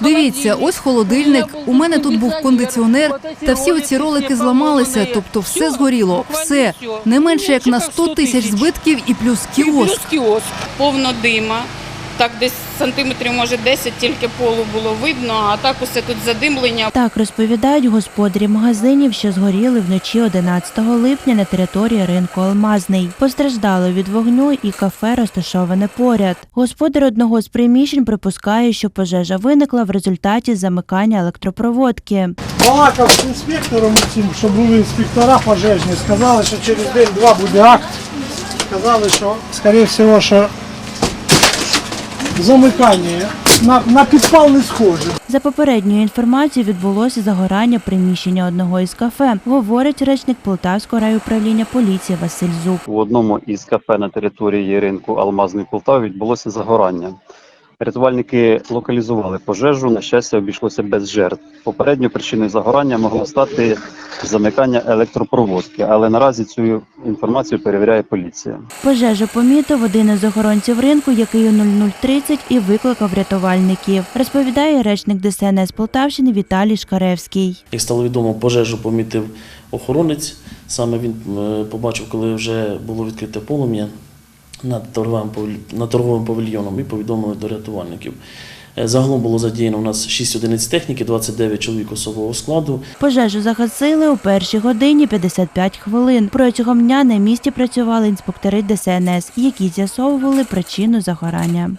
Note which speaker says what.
Speaker 1: Дивіться, ось холодильник. У мене тут був кондиціонер, та всі оці ролики зламалися, тобто все згоріло, все. Не менше як на 100 тисяч збитків і плюс кіоск.
Speaker 2: повно дима. Так десь сантиметрів, може 10 тільки полу було видно, а так усе тут задимлення.
Speaker 3: Так розповідають господарі магазинів, що згоріли вночі 11 липня на території ринку Алмазний. Постраждало від вогню і кафе розташоване поряд. Господар одного з приміщень припускає, що пожежа виникла в результаті замикання електропроводки.
Speaker 4: балакав з інспектором що були інспектора пожежні, сказали, що через день-два буде акт. Сказали, що, скоріше всього, що замикання на, на підпал не схоже.
Speaker 3: За попередньою інформацією відбулося загорання приміщення одного із кафе, говорить речник Полтавського райуправління поліції Василь Зуб.
Speaker 5: У одному із кафе на території ринку Алмазний Полтав відбулося загорання. Рятувальники локалізували пожежу. На щастя, обійшлося без жертв. Попередньою причиною загорання могло стати замикання електропроводки, але наразі цю інформацію перевіряє поліція.
Speaker 3: Пожежу помітив один із охоронців ринку, який у 0030 і викликав рятувальників. Розповідає речник ДСНС Полтавщини Віталій Шкаревський.
Speaker 6: Як стало відомо, пожежу помітив охоронець. Саме він е, побачив, коли вже було відкрите полум'я над торговим, павільйоном і повідомили до рятувальників. Е, Загалом було задіяно у нас 6 одиниць техніки, 29 чоловік особового складу.
Speaker 3: Пожежу загасили у першій годині 55 хвилин. Протягом дня на місці працювали інспектори ДСНС, які з'ясовували причину загорання.